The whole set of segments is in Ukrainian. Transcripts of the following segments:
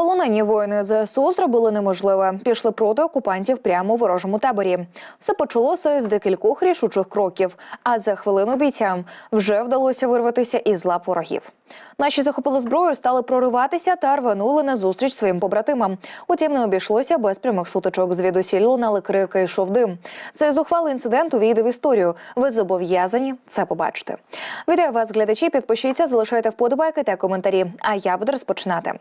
Полонені воїни ЗСУ зробили неможливе. Пішли проти окупантів прямо у ворожому таборі. Все почалося з декількох рішучих кроків. А за хвилину бійцям вже вдалося вирватися із лап ворогів. Наші захопили зброю, стали прориватися та рванули на зустріч своїм побратимам. Утім, не обійшлося без прямих сутичок. Звідусіль лунали крики, йшов дим. Цей зухвалий інцидент увійде в історію. Ви зобов'язані це побачити. Вітаю вас, глядачі. Підпишіться, залишайте вподобайки та коментарі. А я буду розпочинати.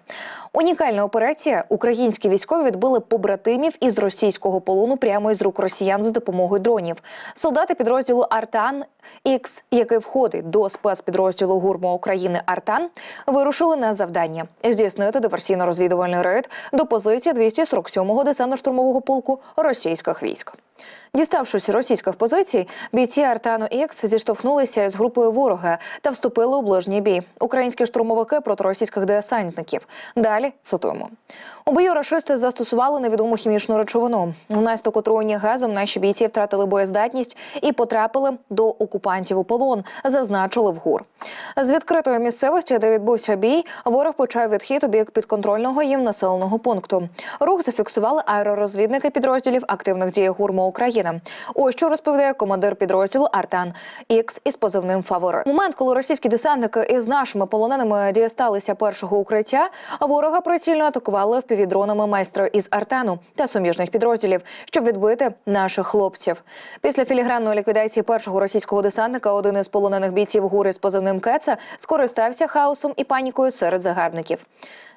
Унікальна операція. Українські військові відбили побратимів із російського полону прямо із рук росіян з допомогою дронів. Солдати підрозділу Артан Ікс, який входить до спецпідрозділу ГУРМО України Артан, вирушили на завдання здійснити диверсійно-розвідувальний рейд до позиції 247-го десантно-штурмового полку російських військ. Діставшись російських позицій, бійці Артану Ікс зіштовхнулися з групою ворога та вступили у ближній бій. Українські штурмовики проти російських десантників. Далі цитуємо. У бою рашисти застосували невідому хімічну речовину. Внаслідок отруєння газом наші бійці втратили боєздатність і потрапили до окупантів у полон, зазначили в ГУР. З відкритої місцевості, де відбувся бій, ворог почав відхід у бік підконтрольного їм населеного пункту. Рух зафіксували аеророзвідники підрозділів активних дій ГУРМО України. Ось що розповідає командир підрозділу Артан Ікс із позивним Фаворит. Момент, коли російські десантники із нашими полоненими дісталися першого укриття, ворога прицільно атакували впівдронами майстри із Артану та суміжних підрозділів, щоб відбити наших хлопців. Після філігранної ліквідації першого російського десантника один із полонених бійців гури з позивним Кеца скористався хаосом і панікою серед загарбників.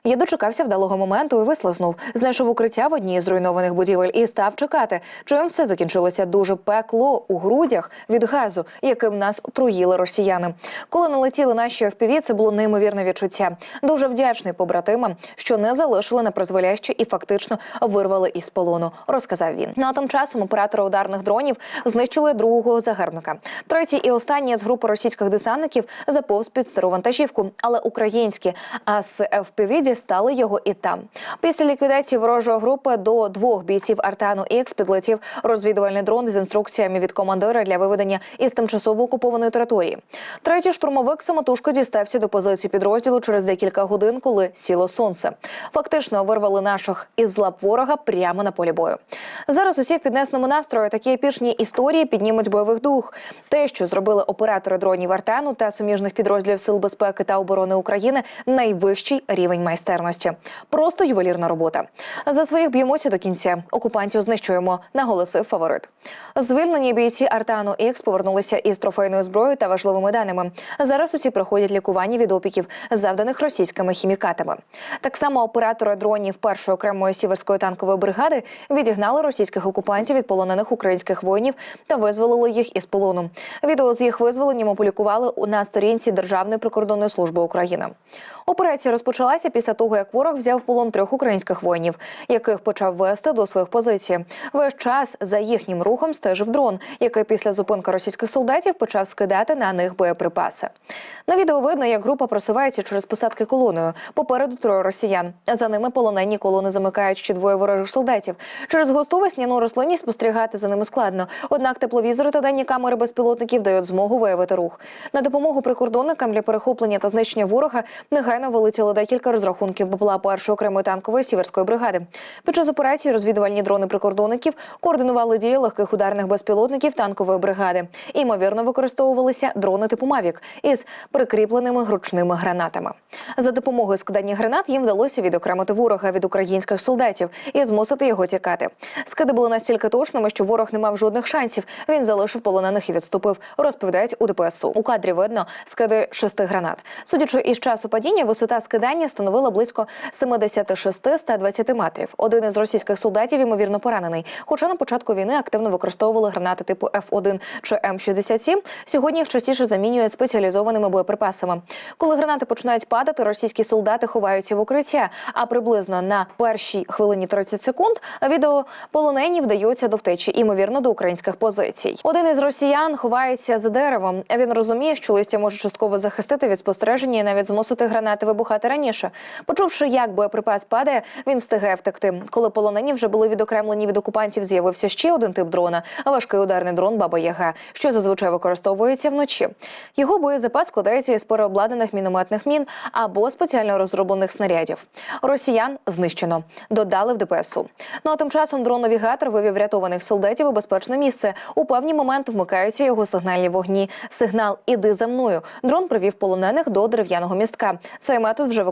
Я дочекався вдалого моменту і вислизнув. Знайшов укриття в одній з руйнованих будівель і став чекати. Чим все закінчилося дуже пекло у грудях від газу, яким нас отруїли росіяни. Коли налетіли наші FPV, це було неймовірне відчуття. Дуже вдячний побратимам, що не залишили на призволяще і фактично вирвали із полону. Розказав він. Ну а тим часом оператори ударних дронів знищили другого загарбника. Третій і останній з групи російських десантників заповз під стару вантажівку, але українські а з FPV дістали його і там. Після ліквідації ворожої групи до двох бійців Артану Ікс підлетів розвідувальний дрон з інструкціями від командира для виведення із тимчасово окупованої території. Третій штурмовик самотужки дістався до позиції підрозділу через декілька годин, коли сіло сонце. Фактично вирвали наших із лап ворога прямо на полі бою. Зараз усі в піднесному настрої такі епічні історії піднімуть бойових дух. Те, що зробили оператори дронів Артану та суміжних підрозділів Сил безпеки та оборони України, найвищий рівень майстерності. Просто ювелірна робота. За своїх б'ємося до кінця. Окупантів знищуємо, наголосив фаворит. Звільнені бійці Артану Ікс повернулися із трофейною зброєю та важливими даними. Зараз усі проходять лікування від опіків, завданих російськими хімікатами. Так само оператори дронів першої окремої сіверської танкової бригади відігнали російських окупантів від полонених українських воїнів та визволили їх із полону. Відео з їх визволенням опублікували на сторінці Державної прикордонної служби України. Операція розпочалася після того, як ворог взяв полон трьох українських воїнів, яких почав вести до своїх позицій. Весь час за їхнім рухом стежив дрон, який після зупинки російських солдатів почав скидати на них боєприпаси. На відео видно, як група просувається через посадки колоною. Попереду троє росіян. За ними полонені колони замикають ще двоє ворожих солдатів. Через густу весняну рослинність спостерігати за ними складно. Однак тепловізори та дані камери безпілотників дають змогу виявити рух. На допомогу прикордонникам для перехоплення та знищення ворога негайно вилетіло декілька розрахунків БПЛА першої окремої танкової сіверської бригади. Під час операції розвідувальні дрони прикордонників координували дії легких ударних безпілотників танкової бригади. Імовірно, використовувалися дрони типу Мавік із прикріпленими гручними гранатами. За допомогою скидання гранат їм вдалося відокремити ворога від українських солдатів і змусити його тікати. Скиди були настільки точними, що ворог не мав жодних шансів. Він залишив полонених і відступив. Розповідають у ДПСУ. У кадрі видно скиди шести гранат. Судячи із часу падіння, висота скидання становила близько 76-120 метрів. Один із російських солдатів ймовірно поранений. Хоча на початку війни активно використовували гранати типу F1 чи М67, Сьогодні їх частіше замінюють спеціалізованими боєприпасами. Коли гранати починають падати, російські солдати ховаються в укриття. А приблизно на першій хвилині 30 секунд відеополонені вдаються до втечі, імовірно, до українських позицій. Один із росіян ховається за деревом. Він розуміє, що листя може частково захистити від спостереження і навіть змусити гранати вибухати раніше. Почувши, як боєприпас падає, він встигає втекти. Коли полонені вже були відокремлені від окупантів, з'явився ще один тип дрона важкий ударний дрон Баба Яга, що зазвичай використовується вночі. Його боєзапас складається із переобладнаних мінометних мін або спеціально розроблених снарядів. Росіян знищено. Додали в ДПСУ. Ну а тим часом дрон-навігатор вивів рятованих солдатів у безпечне місце. У певний момент вмикаються його сигнальні вогні. Сигнал Іди за мною. Дрон привів полонених до дерев'яного містка. Цей метод вже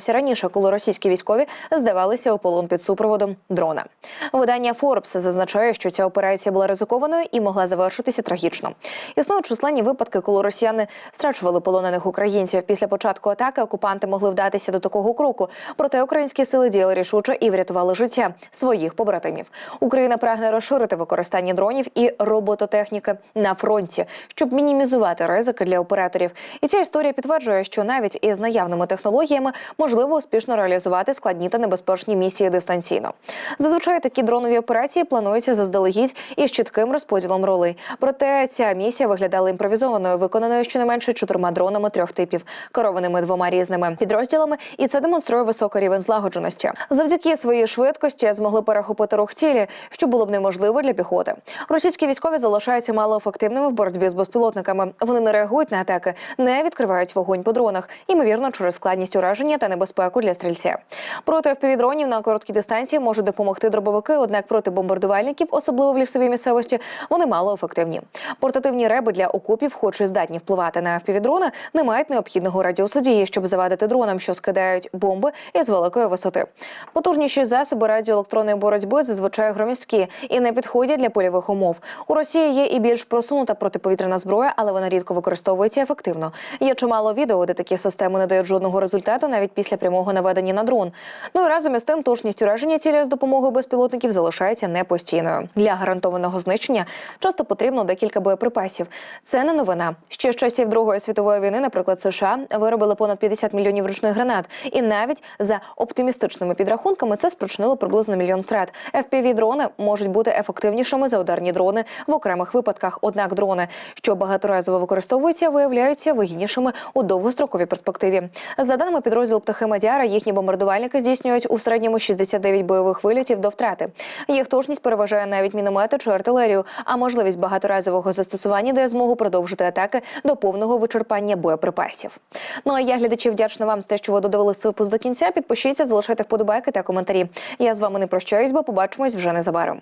використовувався раніше, коли російські військові здавалися у полон під супроводом дрона. Видання Forbes зазначає, що ця операція була ризикованою і могла завершитися трагічно. Існують численні випадки, коли росіяни страчували полонених українців. Після початку атаки окупанти могли вдатися до такого кроку. Проте українські сили діяли рішуче і врятували життя своїх побратимів. Україна прагне розширити використання дронів і робототехніки на фронті, щоб мінімізувати ризики для операторів. І ця історія підтверджує, що навіть із наявними технологіями можливо успішно реалізувати складні та небезпечні місії дистанційно. Зазвичай такі дронові операції плануються заздалегідь із чітким розподілом ролей. Проте ця місія виглядала імпровізованою, виконаною щонайменше чотирма дронами трьох типів, керованими двома різними підрозділами, і це демонструє високий рівень злагодженості. Завдяки своїй швидкості змогли перехопити рух цілі, що було б неможливо для піхоти. Російські військові залишаються малоефективними в боротьбі з безпілотниками. Вони не реагують на атаки, не відкривають вогонь по дронах, ймовірно, через складність ураження та небезпеку для стрільця. Проти впівдронів на короткій дистанції можуть допомогти дробовики, однак проти бомбардувальників, особливо в лісовій місцевості, вони мало ефективні. Портативні реби для окопів, хоч і здатні впливати на впівдрони, не мають необхідного радіусу дії, щоб завадити дронам, що скидають бомби із великої висоти. Потужніші засоби радіоелектронної боротьби зазвичай громіздкі і не підходять для польових умов. У Росії є і більш просунута протиповітряна зброя, але вона рідко використовується ефективно. Є чимало відео, де такі системи не дають жодного результату навіть після прямого наведення на дрон. Ну і разом із тим точність ураження цілі з допомогою безпілотників залишається непостійною. Для гарантованого знищення часто потрібно декілька боєприпасів. Це не новина. Ще з часів Другої світової війни, наприклад, США виробили понад 50 мільйонів ручних гранат, і навіть за оптимістичними підрахунками це спричинило приблизно мільйон втрат. fpv дрони можуть бути ефективнішими за ударні дрони в окремих випадках. Однак дрони, що багаторазово використовуються, виявляються вигіднішими у довгостроковій перспективі. За даними підрозділу птахи Мадяра, їхні бомбардувальники здійснюють у середньому 69 бойових вилітів до втрати. Їх точність переважає навіть міномети чи артилерію, а можливість багаторазового застосування дає змогу продовжити атаки до повного вичерпання боєприпасів. Ну а я глядачі вдячна вам за те, що ви додивилися випуск до кінця. Підпишіться, залишайте вподобайки та коментарі. Я з вами не прощаюсь, бо побачимось вже незабаром.